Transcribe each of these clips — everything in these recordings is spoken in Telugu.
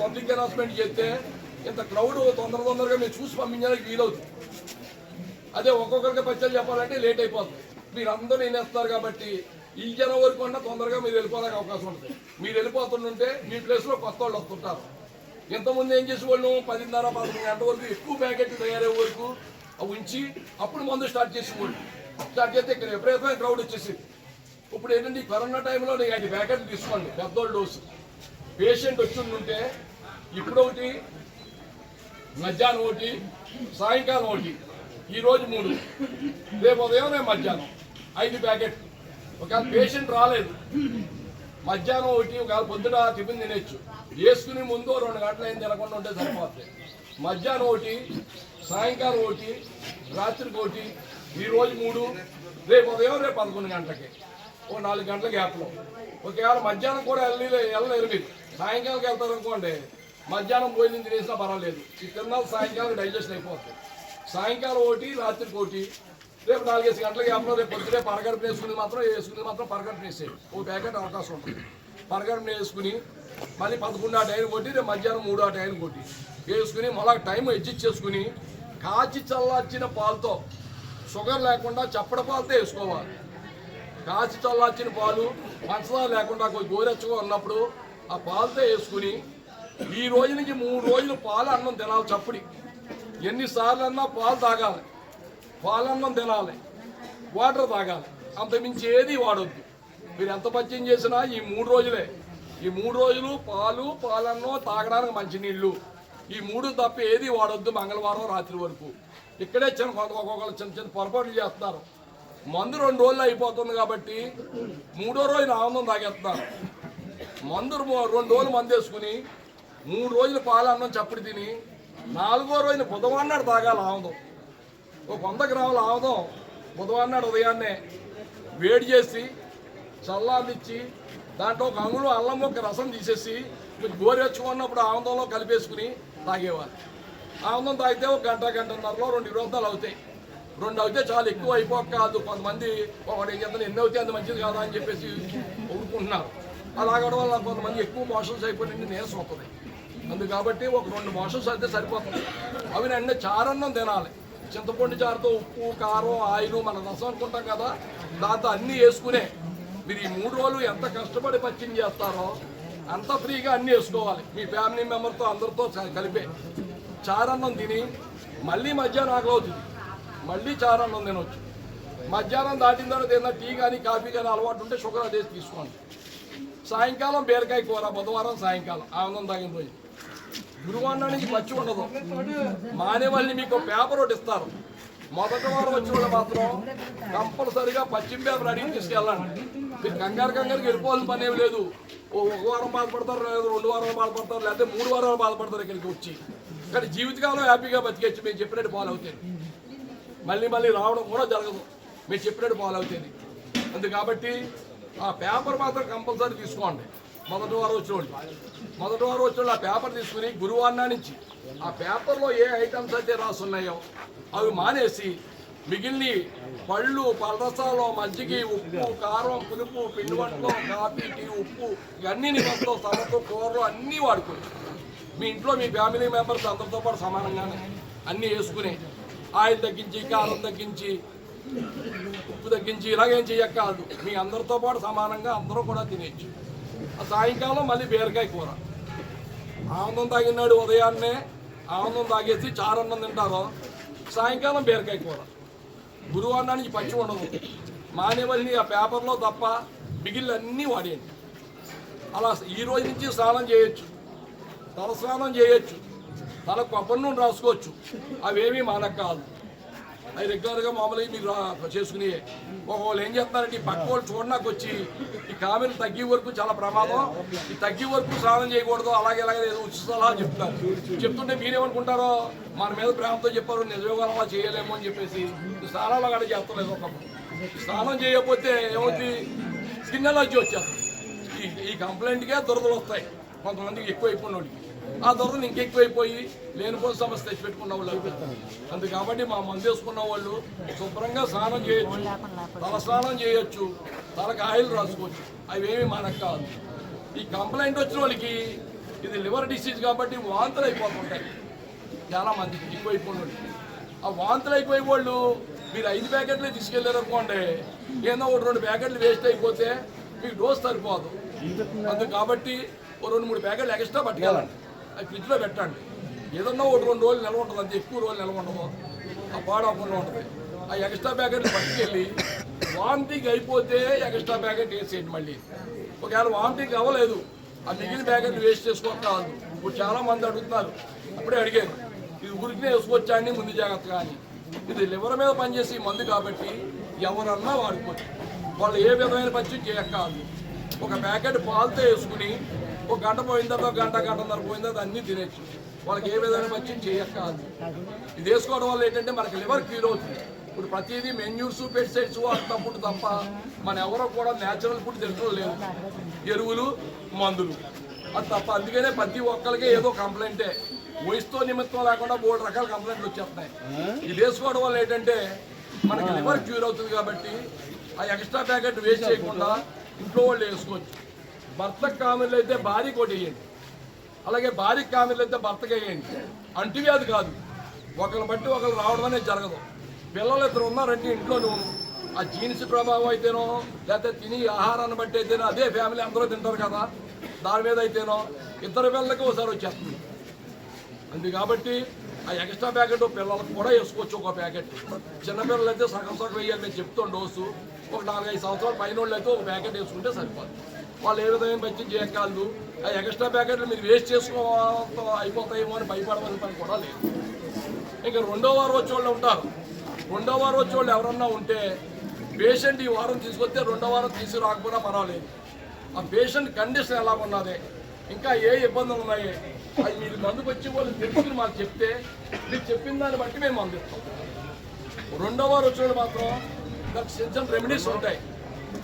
పబ్లిక్ అనౌన్స్మెంట్ చేస్తే ఇంత క్రౌడ్ తొందర తొందరగా మేము చూసి పంపించడానికి వీలవుతుంది. అదే ఒక్కొక్కరికి పచ్చలు చెప్పాలంటే లేట్ అయిపోతుంది. మీరు అందరూ కాబట్టి ఈ జనం వరకు అన్నా తొందరగా మీరు వెళ్ళిపోడానికి అవకాశం ఉంటుంది. మీరు వెళ్ళిపోతుంటే మీ ప్లేస్లో కొత్త వాళ్ళు వస్తుంటారు. ఇంతకుముందు ఏం చేసేవాళ్ళు? పదిన్నర పదకొండు గంటల వరకు ఎక్కువ ప్యాకెట్ తయారయ్యే వరకు అవి ఉంచి అప్పుడు మందు స్టార్ట్ చేసేవాళ్ళు. స్టార్ట్ చేస్తే ఇక్కడ విపరీతమైన క్రౌడ్ వచ్చేసింది. ఇప్పుడు ఏంటంటే ఈ కరోనా టైంలో నేను ఐదు ప్యాకెట్లు తీసుకోండి. పెద్దోళ్ళ డోసు పేషెంట్ వచ్చి ఉంటే ఇప్పుడు ఒకటి మధ్యాహ్నం ఒకటి సాయంకాలం ఒకటి ఈరోజు మూడు రేపు ఉదయం రేపు మధ్యాహ్నం ఐదు ప్యాకెట్ ఒకవేళ పేషెంట్ రాలేదు మధ్యాహ్నం ఒకటి ఒకవేళ పొద్దున టిఫిన్ తినచ్చు. వేసుకుని ముందు రెండు గంటలు ఏం తినకుండా ఉంటే సరిపోతుంది మధ్యాహ్నం ఒకటి సాయంకాలం ఒకటి రాత్రికి ఒకటి ఈరోజు మూడు రేపు ఉదయం రేపు పదకొండు గంటలకి. ఓ నాలుగు గంటల గ్యాప్లో ఒకవేళ మధ్యాహ్నం కూడా వెళ్ళి వెళ్ళలేరు మీరు. సాయంకాలం వెళ్తారు అనుకోండి మధ్యాహ్నం భోజనం తినేసినా పర్వాలేదు. ఈ తిన్నాలు సాయంకాలం డైజెషన్ అయిపోతుంది సాయంకాలం ఒకటి రాత్రికి ఒకటి రేపు నాలుగేసి గంటల గ్యాప్లో రేపు పొద్దునే పరగడుపు వేసుకుని మాత్రం వేసుకుని మాత్రం పరగడుపు వేసేది ఓ ప్యాకెట్ అవకాశం ఉంటుంది పరగడుపు వేసుకుని మళ్ళీ పదకొండు ఆ టైం కొట్టి రేపు మధ్యాహ్నం మూడు ఆ టైం కొట్టి. వేసుకుని మళ్ళీ టైం అడ్జస్ట్ చేసుకుని కాచి చల్లార్చిన పాలతో షుగర్ లేకుండా చప్పడ పాలతో వేసుకోవాలి. కాచి చల్లార్చిన పాలు పంచదార లేకుండా కొంచెం గోరెచ్చగా ఉన్నప్పుడు ఆ పాలతో వేసుకుని ఈ రోజు నుంచి మూడు రోజులు పాలు అన్నం తినాలి చప్పుడి. ఎన్నిసార్లు అన్నా పాలు తాగాలి. పాలన్నం తినాలి. వాటర్ తాగాలి. అంతమించి ఏది వాడొద్దు. మీరు ఎంత పరిచయం చేసినా ఈ మూడు రోజులే. ఈ మూడు రోజులు పాలు పాలన్నం తాగడానికి మంచినీళ్ళు. ఈ మూడు తప్ప ఏది వాడొద్దు మంగళవారం రాత్రి వరకు. ఇక్కడే చిన్న కొంత ఒక్కొక్కరు చిన్న చిన్న పొరపాట్లు చేస్తున్నారు. మందు రెండు రోజులు అయిపోతుంది కాబట్టి మూడో రోజున ఆనందం తాగేస్తున్నారు. మందు రెండు రోజులు మందు వేసుకుని మూడు రోజులు పాలన్నం చప్పుడు తిని నాలుగో రోజున బుధవారం నాడు తాగాలి ఆనందం ఒక వంద గ్రాముల ఆముదం. బుధవారం నాడు ఉదయాన్నే వేడి చేసి చల్లార్నిచ్చి దాంట్లో ఒక అంగుళం అల్లం ఒక రసం తీసేసి కొంచెం గోరెచ్చుకున్నప్పుడు ఆముదంలో కలిపేసుకుని తాగేవారు. ఆముదం తాగితే ఒక గంట గంటన్నరలో రెండు విరోధాలు అవుతాయి. రెండు అవుతే చాలా ఎక్కువ అయిపోక కాదు. కొంతమంది ఒకటి ఏం చేస్తాను ఎన్ని అవుతాయి అంత మంచిది కాదా అని చెప్పేసి ఊరుకుంటున్నారు. అలాగడం వల్ల కొంతమంది ఎక్కువ మోషన్స్ అయిపోయినండి నీరసం వస్తుంది. అందు కాబట్టి ఒక రెండు మోషన్స్ అయితే సరిపోతుంది. అవి వెంటనే చారన్నం తినాలి. చింతపండు చారుతో ఉప్పు కారం ఆయిల్ మన రసం అనుకుంటాం కదా. దాంతో అన్నీ వేసుకునే మీరు ఈ మూడు రోజులు ఎంత కష్టపడి పచ్చిం చేస్తారో అంత ఫ్రీగా అన్నీ వేసుకోవాలి. మీ ఫ్యామిలీ మెంబర్తో అందరితో కలిపే. చారన్నం తిని మళ్ళీ మధ్యాహ్నం ఆకలవుతుంది. మళ్ళీ చారన్నం తినొచ్చు. మధ్యాహ్నం దాటిన తర్వాత ఏదైనా టీ కానీ కాఫీ కానీ అలవాటు ఉంటే షుగర్ అదే తీసుకోండి. సాయంకాలం బీరకాయ కూర బుధవారం సాయంకాలం ఆనందం తగిన రోజు గురువారం నుంచి పచ్చి ఉండదు. మానే వాళ్ళని మీకు పేపర్ ఒకటి ఇస్తారు. మొదటి వారం వచ్చిన వాళ్ళు మాత్రం కంపల్సరిగా పశ్చిమ పేపర్ అడిగి తీసుకెళ్ళండి. మీరు కంగారు కంగారుకి వెళ్ళిపోవాల్సిన పని ఏమి లేదు. ఓ ఒక వారం బాధపడతారు లేదా రెండు వారాలు బాధపడతారు లేకపోతే మూడు వారాలు బాధపడతారు ఇక్కడికి వచ్చి. కానీ జీవితకాలం హ్యాపీగా బతికేచ్చు మేము చెప్పినట్టు ఫాలో అవుతుంది మళ్ళీ మళ్ళీ రావడం కూడా జరగదు. మీరు చెప్పినట్టు ఫాలో అవుతుంది అందు కాబట్టి ఆ పేపర్ మాత్రం కంపల్సరీ తీసుకోండి. మొదటి వారం వచ్చిన వాళ్ళు మొదటి వారం వచ్చిన వాళ్ళు ఆ పేపర్ తీసుకుని గురువారం నుంచి ఆ పేపర్లో ఏ ఐటమ్స్ అయితే రాసున్నాయో అవి మానేసి మిగిలిన పళ్ళు పలరసాలు మజ్జిగి ఉప్పు కారం పులుపు పిండి వంటలు కాఫీ టీ ఉప్పు ఇవన్నీ నిమిత్తం సమతో కూరలు అన్నీ వాడుకుని మీ ఇంట్లో మీ ఫ్యామిలీ మెంబర్స్ అందరితో పాటు సమానంగానే అన్నీ వేసుకుని ఆయిల్ తగ్గించి కారం తగ్గించి ఉప్పు తగ్గించి ఇలాగేం చేయక్కదు మీ అందరితో పాటు సమానంగా అందరూ కూడా తినేయచ్చు. సాయంకాలం మళ్ళీ బీరకాయ కూర. ఆనందం తాగినాడు ఉదయాన్నే. ఆనందం తాగేసి చారన్నం తింటారు. సాయంకాలం బీరకాయ కూర. గురువారానికి పచ్చి ఉండదు. మానేవల్ని ఆ పేపర్లో తప్ప మిగిలిన అన్నీ వాడేయండి. అలా ఈ రోజు నుంచి స్నానం చేయొచ్చు. తల స్నానం చేయొచ్చు. తల కొబ్బరి నుండి రాసుకోవచ్చు. అవేమీ మనకు కాదు అవి రెగ్యులర్గా మామూలుగా మీరు చేసుకుని ఒకవేళ ఏం చేస్తున్నారంటే ఈ పక్క వాళ్ళు చూడడానికి వచ్చి ఈ కామెలు తగ్గే వరకు చాలా ప్రమాదం. ఈ తగ్గే వరకు స్నానం చేయకూడదు అలాగే అలాగే ఏదో ఉచిత సలహా చెప్తున్నారు. చెప్తుంటే మీరేమనుకుంటారో? మన మీద ప్రేమతో చెప్పారు నిజంగా అలా చేయలేము అని చెప్పేసి. స్నానాలు కూడా చేస్తలేదు ఒకప్పుడు. స్నానం చేయకపోతే ఏమవుతుంది స్కిన్ ఎలర్జీ వచ్చేస్తుంది ఈ ఈ కంప్లైంట్కే దురదలు వస్తాయి. కొంతమందికి ఎక్కువ అయిపోయినోడికి ఆ దురదలు ఇంకెక్కువైపోయి లేనిపోని సమస్య తెచ్చి పెట్టుకున్న వాళ్ళు. అందు కాబట్టి మా మందు వేసుకున్న వాళ్ళు శుభ్రంగా స్నానం చేయొచ్చు. తల స్నానం చేయొచ్చు. తలకు ఆయిల్ రాసుకోవచ్చు. అవి ఏమి మనకు కాదు. ఈ కంప్లైంట్ వచ్చిన వాళ్ళకి ఇది లివర్ డిసీజ్ కాబట్టి వాంతులు అయిపోతుంటాయి. చాలా మందికి ఎక్కువైపోయిన ఆ వాంతులు అయిపోయే వాళ్ళు మీరు ఐదు ప్యాకెట్లు తీసుకెళ్ళారు అనుకోండి ఏదో ఒకటి రెండు ప్యాకెట్లు వేస్ట్ అయిపోతే మీకు డోస్ సరిపోదు. అందుకు కాబట్టి ఓ రెండు మూడు ప్యాకెట్లు ఎక్స్ట్రా పట్టుకెళ్ళండి. ఫ్రిడ్జ్లో పెట్టండి. ఏదన్నా ఒకటి రెండు రోజులు నిల్వ ఉంటుంది అంతే. ఎక్కువ రోజులు నిల్వ ఉండదు ఆ పాడవకుండా ఉంటుంది. ఆ ఎక్స్ట్రా ప్యాకెట్ పట్టుకెళ్ళి వామిటింగ్ అయిపోతే ఎక్స్ట్రా ప్యాకెట్ వేసేయండి మళ్ళీ. ఒకవేళ వామిటింగ్ అవ్వలేదు ఆ మిగిలిన ప్యాకెట్ వేస్ట్ చేసుకోక కాదు. ఇప్పుడు చాలా మంది అడుగుతున్నారు. అప్పుడే అడిగారు ఇది ఉరికినే వేసుకోవచ్చా అని ముందు జాగ్రత్తగా అని. ఇది లివర్ మీద పనిచేసే మందు కాబట్టి ఎవరన్నా వాడుకోవచ్చు. వాళ్ళు ఏ విధమైన పని చేయకాదు ఒక ప్యాకెట్ పాలతో వేసుకుని ఒక గంట పోయిన తర్వాత గంట గంటన్నర పోయిన తర్వాత అన్నీ తినేచ్చు వాళ్ళకి ఏ విధమైన పని చేయకాదు ఇది వేసుకోవడం వల్ల ఏంటంటే మనకి లివర్ క్యూర్ అవుతుంది. ఇప్పుడు ప్రతిదీ మెన్యూర్స్ పెస్టిసైడ్స్ వాడుతున్నప్పుడు తప్ప మన ఎవరో కూడా న్యాచురల్ ఫుడ్ తినడం లేదు ఎరువులు మందులు. అది తప్ప అందుకనే ప్రతి ఒక్కరికి ఏదో కంప్లైంటే వయసుతో నిమిత్తం లేకుండా మూడు రకాల కంప్లైంట్లు వచ్చేస్తున్నాయి. ఇది వేసుకోవడం వల్ల ఏంటంటే మనకి లివర్ క్యూర్ అవుతుంది కాబట్టి ఆ ఎక్స్ట్రా ప్యాకెట్ వేస్ట్ చేయకుండా ఇంట్లో వాళ్ళు వేసుకోవచ్చు. భర్త కామెర్లు అయితే భార్యకు ఒకటి వేయండి అలాగే భార్య కామెర్లు అయితే భర్తకి వేయండి. అంటువ్యాధి కాదు. ఒకరిని బట్టి ఒకరు రావడం అనేది జరగదు. పిల్లలు ఇద్దరు ఉన్నారంటే ఇంట్లోనూ ఆ జీన్స్ ప్రభావం అయితేనో లేకపోతే తిని ఆహారాన్ని బట్టి అయితేనో అదే ఫ్యామిలీ అందరూ తింటారు కదా. దాని మీద అయితేనో ఇద్దరు పిల్లలకి ఒకసారి వచ్చేస్తుంది. అందు కాబట్టి ఆ ఎక్స్ట్రా ప్యాకెట్ పిల్లలకు కూడా వేసుకోవచ్చు ఒక ప్యాకెట్ చిన్నపిల్లలు అయితే సగం సగం వేయాలి నేను చెప్తాను డోసు ఒక నాలుగైదు సంవత్సరాలు పైన వాళ్ళు అయితే ఒక ప్యాకెట్ వేసుకుంటే సరిపోతుంది వాళ్ళు ఏ విధమైన పచ్చి చేయగలదు ఆ ఎక్స్ట్రా ప్యాకెట్లు మీరు వేస్ట్ చేసుకో అయిపోతాయేమో అని భయపడవలసిన పని కూడా లేదు. ఇంకా రెండో వారం వచ్చే వాళ్ళు ఉంటారు. రెండో వారం వచ్చే వాళ్ళు ఎవరన్నా ఉంటే పేషెంట్ ఈ వారం తీసుకొస్తే రెండో వారం తీసుకురాకపోయినా పర్వాలేదు. ఆ పేషెంట్ కండిషన్ ఎలా ఉన్నది? ఇంకా ఏ ఇబ్బందులు ఉన్నాయి? అది మీరు మందుకు వచ్చి వాళ్ళు తెలుసుకుని మాకు చెప్తే మీరు చెప్పిన దాన్ని బట్టి మేము అందిస్తాం రెండో వారం వచ్చిన వాళ్ళు మాత్రం దానికి చిన్న రెమెడీస్ ఉంటాయి.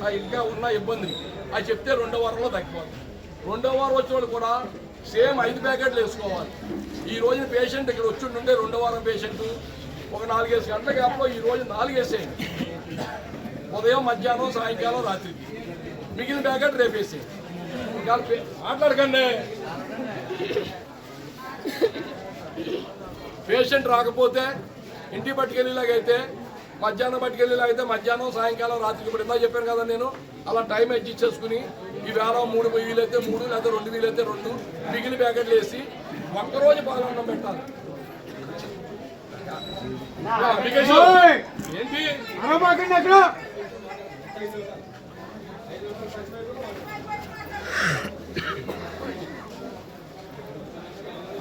ఆ ఇంకా ఉన్న ఇబ్బందులు. అది చెప్తే రెండో వారంలో తగ్గిపోతుంది. రెండో వారం వచ్చిన వాళ్ళు కూడా సేమ్ ఐదు ప్యాకెట్లు వేసుకోవాలి. ఈ రోజున పేషెంట్ ఇక్కడ వచ్చి ఉంటే రెండో వారం పేషెంట్ ఒక నాలుగేసి గంటల గ్యాప్లో ఈ రోజు నాలుగేసేయండి ఉదయం మధ్యాహ్నం సాయంకాలం రాత్రికి మిగిలిన ప్యాకెట్ రేపేసేయండి ఇంకా మాట్లాడకండి. పేషెంట్ రాకపోతే ఇంటి పట్టుకెళ్ళేలాగైతే మధ్యాహ్నం పట్టుకెళ్ళేలాగైతే మధ్యాహ్నం సాయంకాలం రాత్రికి ఇప్పుడు ఇందా చెప్పాను కదా నేను అలా టైం అడ్జస్ట్ చేసుకుని ఈ వేళ మూడు వీలైతే మూడు లేదా రెండు వీలైతే రెండు మిగిలిన ప్యాకెట్లు వేసి ఒక్కరోజు పాలన్నం పెట్టాలి. ఏంటి?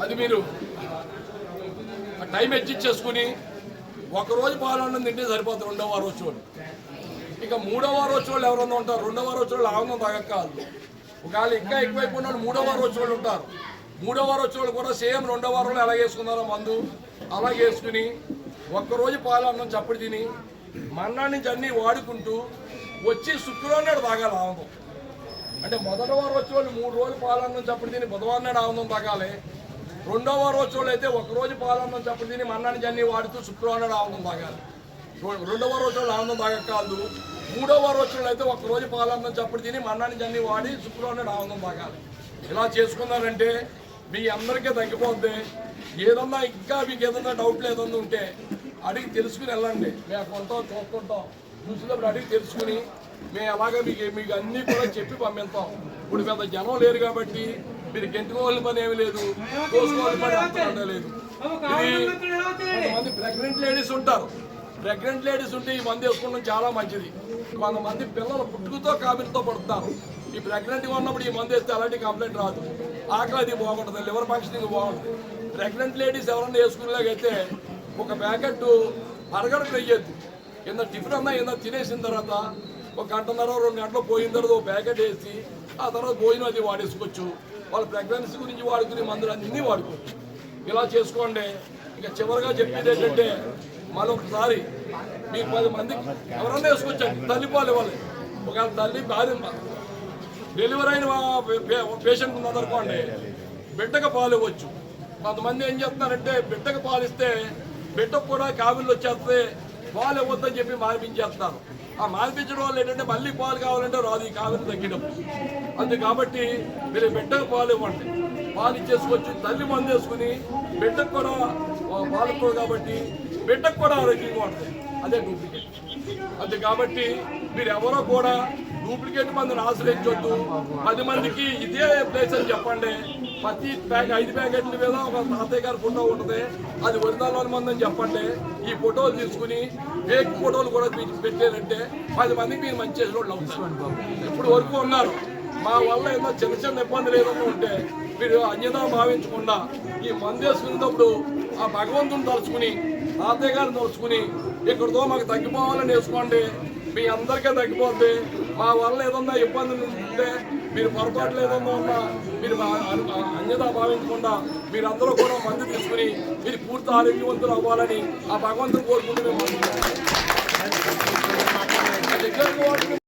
అది మీరు టైం అడ్జస్ట్ చేసుకుని ఒకరోజు పాలన్నం తింటే సరిపోతుంది రెండో వారం వచ్చేవాళ్ళు ఇక మూడో వారం వచ్చేవాళ్ళు ఎవరన్నా ఉంటారు రెండో వారం వచ్చేవాళ్ళు ఆనందం తాగక కాదు ఒకవేళ ఇంకా ఎక్కువైపోయిన వాళ్ళు మూడో వారం వచ్చేవాళ్ళు ఉంటారు. మూడో వారం వచ్చేవాళ్ళు కూడా సేమ్ రెండో వారంలో ఎలా వేసుకున్నారో మందు అలా వేసుకుని ఒక్కరోజు పాలన్నం చప్పుడు తిని మన్నా నుంచి అన్నీ వాడుకుంటూ వచ్చి శుక్రవారం నాడు తాగాలి ఆనందం. అంటే మొదటి వారం వచ్చే వాళ్ళు మూడు రోజులు పాలన్నం చప్పుడు తిని బుధవారం నాడు ఆనందం తాగాలి. రెండవ వారం అయితే ఒక రోజు పాలన్నం చప్పుడు తిని మన్నాన్ని జన్ని వాడుతూ శుక్రవారం ఆనందం తాగాలి రెండవ రోజు ఆనందం తాగకాదు మూడవ వారం అయితే ఒక రోజు పాలన్నం చప్పుడు తిని మన్నాన్ని జన్ని వాడి శుక్రవారం ఆనందం తాగాలి ఇలా చేసుకున్నారంటే మీ అందరికీ తగ్గిపోద్ది. ఏదన్నా ఇంకా మీకు ఏదన్నా డౌట్లు ఏదన్నా ఉంటే అడిగి తెలుసుకుని వెళ్ళండి. మేము కొంటాం చూస్తుంటాం. చూసినప్పుడు అడిగి తెలుసుకుని మేము అలాగే మీకు మీకు అన్నీ కూడా చెప్పి పంపిస్తాం. ఇప్పుడు పెద్ద జనం లేరు కాబట్టి మీరు గెంటుకోవాలని పని ఏమీ లేదు. కోసుకోవాలని పని అంత లేదు. కొంతమంది ప్రెగ్నెంట్ లేడీస్ ఉంటారు. ప్రెగ్నెంట్ లేడీస్ ఉంటే ఈ మందు వేసుకోవడం చాలా మంచిది. కొంతమంది పిల్లలు పుట్టుకతో కామెరీతో పడుతున్నారు ఈ ప్రెగ్నెంట్గా ఉన్నప్పుడు ఈ మందు వేస్తే అలాంటి కంప్లైంట్ రాదు. ఆకలి అది బాగుంటుంది లివర్ ఫంక్షనింగ్ బాగుంటుంది. ప్రెగ్నెంట్ లేడీస్ ఎవరన్నా వేసుకునేలాగైతే ఒక ప్యాకెట్ అరగడకు వెయ్యొద్దు కింద టిఫిన్ అన్నా కింద తినేసిన తర్వాత ఒక గంటన్నర రెండు గంటలు పోయిన తర్వాత ఒక ప్యాకెట్ వేసి ఆ తర్వాత భోజనం అది వాడేసుకోవచ్చు. వాళ్ళ ప్రెగ్నెన్సీ గురించి వాడుకునే మందులు అన్నీ వాడుకోవచ్చు ఇలా చేసుకోండి. ఇక చివరిగా చెప్పేది ఏంటంటే మరొకసారి మీకు పది మందికి ఎవరన్నా వేసుకొచ్చారు తల్లిపాలు ఇవ్వాలి. ఒకవేళ తల్లి భార్య డెలివరీ అయిన పేషెంట్ ఉన్నదనుకోండి బిడ్డకు పాలు ఇవ్వచ్చు. కొంతమంది ఏం చేస్తున్నారంటే బిడ్డకు పాలిస్తే బిడ్డకు కూడా కావిళ్ళు వచ్చేస్తే పాలు ఇవ్వద్దని చెప్పి మార్పించేస్తున్నారు ఆ మార్పించడం వల్ల ఏంటంటే మళ్ళీ పాలు కావాలంటే రాదు ఈ కాలం తగ్గడం. అందు కాబట్టి మీరు బిడ్డకు పాలు ఇవ్వండి. పాలు ఇచ్చేసుకోవచ్చు తల్లి మందు వేసుకుని బిడ్డకు కూడా పాలు కాబట్టి బిడ్డకు కూడా ఆరోగ్యంగా ఉంటుంది అదే డూప్లికేట్ అది కాబట్టి మీరు ఎవరో కూడా డూప్లికేట్ మందిని ఆశ్రయించొద్దు. పది మందికి ఇదే ప్లేస్ అని చెప్పండి. ప్రతి ప్యాక్ ఐదు ప్యాకెట్ల మీద ఒక తాతయ్య గారి ఫోటో ఉంటుంది. అది వరిదాలోని మంది అని చెప్పండి. ఈ ఫోటోలు తీసుకుని ఫేక్ ఫోటోలు కూడా పెట్టారంటే పది మందికి మీరు మంచి చేసిన వాళ్ళు అవుతారు. ఇప్పుడు వరకు ఉన్నారు. మా వల్ల ఏదో చిన్న చిన్న ఇబ్బందులు ఏదైనా ఉంటే మీరు అన్యదా భావించకుండా ఈ మంది వేసుకునేటప్పుడు ఆ భగవంతుని తలుచుకుని తాతయ్య గారిని తలుచుకుని ఇక్కడితో మాకు తగ్గిపోవాలని వేసుకోండి. మీ అందరికీ తగ్గిపోద్ది. మా వల్ల ఏదన్నా ఇబ్బందులు ఉంటే మీరు పొరపాట్లు ఏదన్నా ఉన్నా మీరు మా అన్యదా భావించకుండా మీరందరూ కూడా మందు తీసుకుని మీరు పూర్తి ఆరోగ్యవంతులు అవ్వాలని ఆ భగవంతుని కోరుకుంటూ మేము